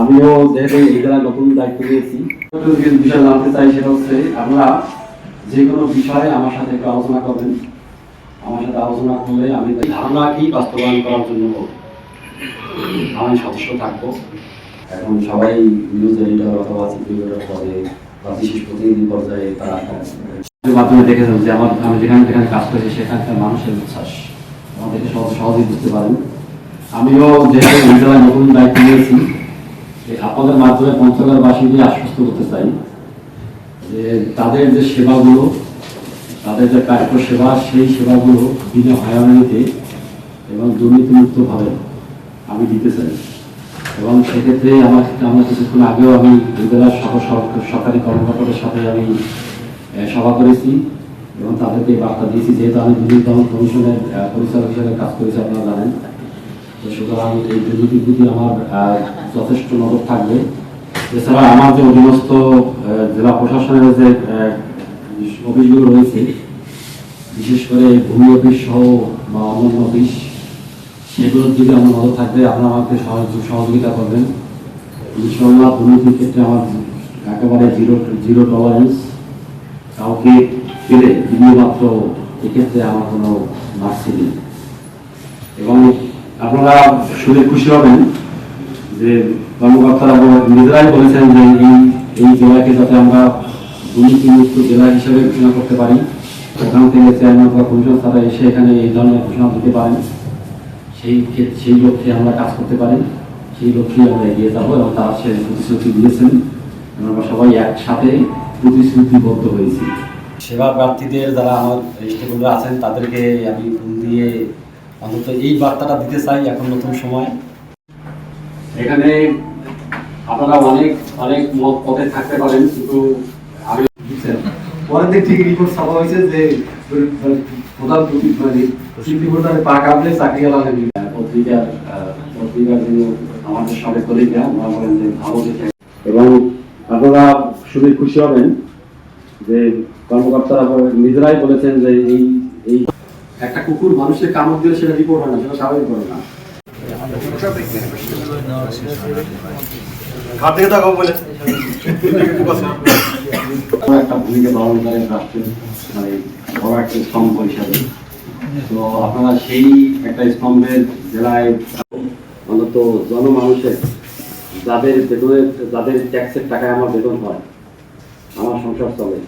আমিও যেহেতু এই জেলায় নতুন দায়িত্ব নিয়েছি বিষয় জানতে চাই সেটা হচ্ছে আমরা যে কোনো বিষয়ে আমার সাথে একটু আলোচনা করবেন। আমার সাথে আলোচনা করলে আমি ধারণা কি বাস্তবায়ন করার জন্য আমি সদস্য থাকব। এখন সবাই নিউজ এডিটর অথবা সিপিওর পদে বা বিশেষ প্রতিনিধি পর্যায়ে তারা মাধ্যমে দেখেছেন যে আমার আমি যেখানে যেখানে কাজ করেছি সেখানকার মানুষের উচ্ছ্বাস। আমাদেরকে সহজ বুঝতে পারেন। আমিও যেহেতু নতুন দায়িত্ব নিয়েছি আপনাদের মাধ্যমে পঞ্চগড়বাসীকে আশ্বস্ত করতে চাই যে তাদের যে সেবাগুলো, তাদের যে কার্য সেবা, সেই সেবাগুলো বিনা হয়রানিতে এবং দুর্নীতিমুক্তভাবে আমি দিতে চাই। এবং সেক্ষেত্রে আমার আমরা কিছুক্ষণ আগেও আমি এই সহ সরকারি কর্মকর্তাদের সাথে আমি সভা করেছি এবং তাদেরকে বার্তা দিয়েছি। যেহেতু আমি দুর্নীতি দমন কমিশনের পরিচালক হিসেবে কাজ করেছি, আপনারা জানেন। সুতরাং এই দুর্নীতির প্রতি আমার যথেষ্ট নজর থাকবে। এছাড়া আমার যে অধীনস্থ জেলা প্রশাসনের যে অফিসগুলো রয়েছে, বিশেষ করে ভূমি অফিস সহ বা অন্যান্য অফিস, সেগুলোর দিকে আমার নজর থাকবে। আপনারা আমাকে সহযোগ- সহযোগিতা করবেন। ইনশাল্লাহ দুর্নীতির ক্ষেত্রে আমার একেবারে জিরো জিরো টলারেন্স কাউকে পেলে বিন্দুমাত্র এক্ষেত্রে আমার কোনো মার্সি নেই। এবং আপনারা শুনে খুশি হবেন যে কর্মকর্তারা নিজেরাই বলেছেন যে এই এই জেলাকে যাতে আমরা দুর্নীতিমুক্ত জেলা হিসেবে ঘোষণা করতে পারি। ওখান থেকে চেয়ারম্যান বা কমিশন তারা এসে এখানে এই ধরনের ঘোষণা দিতে পারেন। সেই সেই লক্ষ্যে আমরা কাজ করতে পারি। সেই লক্ষ্যে আমরা এগিয়ে যাব এবং তারা সে প্রতিশ্রুতি দিয়েছেন। আমরা সবাই একসাথে প্রতিশ্রুতিবদ্ধ হয়েছি। সেবা প্রার্থীদের যারা আমার স্টেকহোল্ডার আছেন, তাদেরকে আমি ফোন দিয়ে অন্তত এই বার্তাটা দিতে চাই এখন নতুন সময়। এখানে আপনারা অনেক অনেক মত পথে থাকতে পারেন কিন্তু আমি পরের দিক থেকে রিপোর্ট ছাপা হয়েছে যে প্রধান মানে শিল্পী পা কাঁপলে চাকরি আলাদা আহ, পত্রিকার পত্রিকার যিনি আমাদের সঙ্গে কলিগরা ওনারা বলেন যে ভালো দেখে। এবং আপনারা শুনে খুশি হবেন যে কর্মকর্তারা নিজেরাই বলেছেন যে এই কুকুর মানুষের কামড় দিলে সেটা রিপোর্ট হয় না সেটা স্বাভাবিক করে না। ঘাট থেকে তাকাও বলে। একটা ভূমিকা পালন করেন রাষ্ট্রের মানে বড় একটা স্তম্ভ হিসাবে। তো আপনারা সেই একটা স্তম্ভের জেলায় অন্তত জনমানুষের যাদের বেতনের যাদের ট্যাক্সের টাকায় আমার বেতন হয় আমার সংসার চলে।